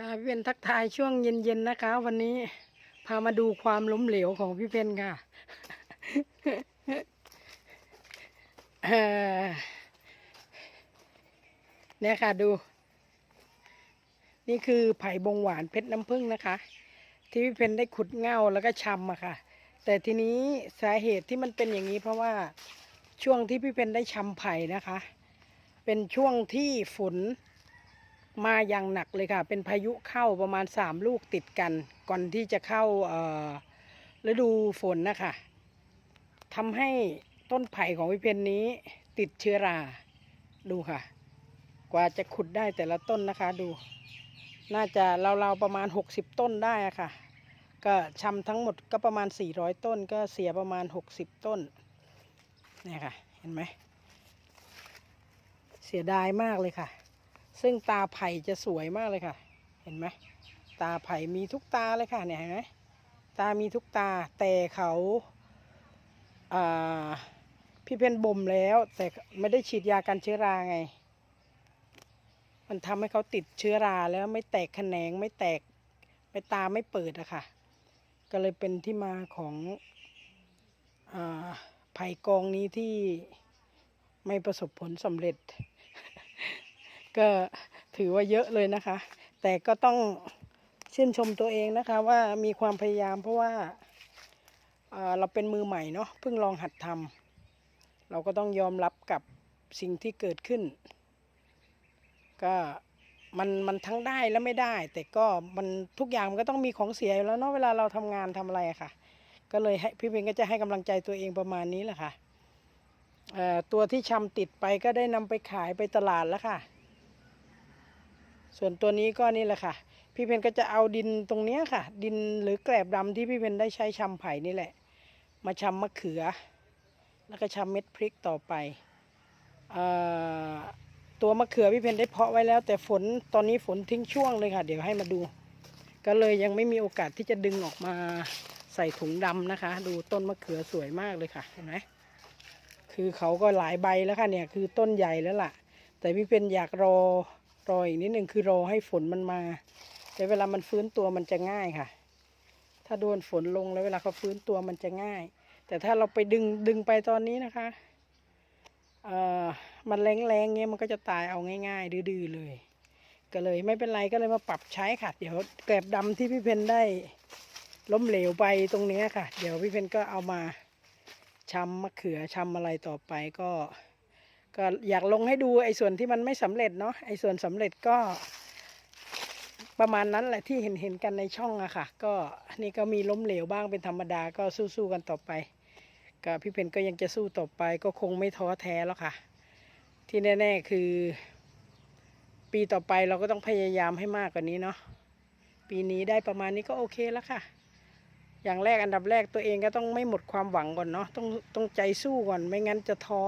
ค่ะพี่เพนทักทายช่วงเย็นๆนะคะ วันนี้พามาดูความล้มเหลวของพี่เพนค่ะเนี่ยค่ะดู นี่คือไผ่บงหวานเพชรน้ำผึ้งนะคะ ที่พี่เพนได้ขุดเง่าแล้วก็ชำอะค่ะ แต่ทีนี้สาเหตุที่มันเป็นอย่างนี้เพราะว่าช่วงที่พี่เพนได้ชำไผ่นะคะ เป็นช่วงที่ฝน มาอย่างหนักเลยค่ะ เป็นพายุเข้าประมาณสามลูกติดกัน ก่อนที่จะเข้าฤดูฝนนะคะทำให้ต้นไผ่ของวิเพนนี้ติดเชื้อรา ดูค่ะ กว่าจะขุดได้แต่ละต้นนะคะดู น่าจะเราๆประมาณ 60 ต้นได้ค่ะ ก็ชำทั้งหมดก็ประมาณ 400 ต้นก็เสียประมาณ 60 ต้นเนี่ยค่ะ เห็นไหม เสียดายมากเลยค่ะ ซึ่งตาไผ่จะสวยมากเลยค่ะ เห็นไหมตาไผ่มีทุกตาเลยค่ะเนี่ยเห็นไหมตามีทุกตาแต่เขาอ่าพี่เพนบ่มแล้ว แต่ไม่ได้ฉีดยากันเชื้อราไง มันทำให้เขาติดเชื้อราแล้วไม่แตกแขนงไม่แตกไม่ตาไม่เปิดอะค่ะ ก็เลยเป็นที่มาของอไผ่กองนี้ที่ไม่ประสบผลสำเร็จ ก็ถือว่าเยอะเลยนะคะ แต่ก็ต้องชื่นชมตัวเองนะคะ ว่ามีความพยายามเพราะว่าเอ่อเราเป็นมือใหม่เนาะเพิ่งลองหัดทำเราก็ต้องยอมรับกับสิ่งที่เกิดขึ้น ก็มันมันทั้งได้และไม่ได้ แต่ก็มันทุกอย่างมันก็ต้องมีของเสียแล้วเนาะเวลาเราทำงานทำอะไระค่ะ ก็เลยให้พี่เพนก็จะให้กำลังใจตัวเองประมาณนี้แหละค่ะเอ่อตัวที่ชำติดไปก็ได้นำไปขายไปตลาดแล้วค่ะ ส่วนตัวนี้ก็นี่แหละค่ะ พี่เพนก็จะเอาดินตรงเนี้ยค่ะ ดินหรือแกลบดำที่พี่เพนได้ใช้ชำไผ่นี่แหละ มาชำมะเขือ แล้วก็ชำเม็ดพริกต่อไปอตัวมะเขือพี่เพนได้เพาะไว้แล้ว แต่ฝนตอนนี้ฝนทิ้งช่วงเลยค่ะ เดี๋ยวให้มาดู ก็เลยยังไม่มีโอกาสที่จะดึงออกมาใส่ถุงดำนะคะ ดูต้นมะเขือสวยมากเลยค่ะเห็นไหมคือเขาก็หลายใบแล้วค่ะเนี่ยคือต้นใหญ่แล้วล่ะ แต่พี่เพนอยากรอ รออีกนิดหนึ่งคือรอให้ฝนมันมาแต่เวลามันฟื้นตัวมันจะง่ายค่ะ ถ้าโดนฝนลงแล้วเวลาเขาฟื้นตัวมันจะง่าย แต่ถ้าเราไปดึงดึงไปตอนนี้นะคะเอ่อมันแรงๆเงี้ยมันก็จะตายเอาง่าย ๆ ดื้อๆเลย ก็เลยไม่เป็นไรก็เลยมาปรับใช้ค่ะ เดี๋ยวแกลบดำที่พี่เพนได้ล้มเหลวไปตรงเนี้ยค่ะ เดี๋ยวพี่เพนก็เอามาชำมะเขือชำอะไรต่อไปก็ ก็อยากลงให้ดูไอ้ส่วนที่มันไม่สำเร็จเนาะไอ้ส่วนสำเร็จก็ ประมาณนั้นแหละที่เห็นเห็นกันในช่องอะค่ะ ก็นี่ก็มีล้มเหลวบ้างเป็นธรรมดาก็สู้ๆกันต่อไปก็พี่เพนก็ยังจะสู้ต่อไปก็คงไม่ท้อแท้แล้วค่ะ ที่แน่ ๆ คือ ปีต่อไปเราก็ต้องพยายามให้มากกว่านี้เนาะปีนี้ได้ประมาณนี้ก็โอเคแล้วค่ะ อย่างแรกอันดับแรกตัวเองก็ต้องไม่หมดความหวังก่อนเนาะต้องต้องใจสู้ก่อนไม่งั้นจะท้อ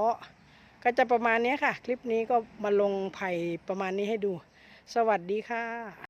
ก็จะประมาณนี้ค่ะ คลิปนี้ก็มาลงไผ่ประมาณนี้ให้ดู สวัสดีค่ะ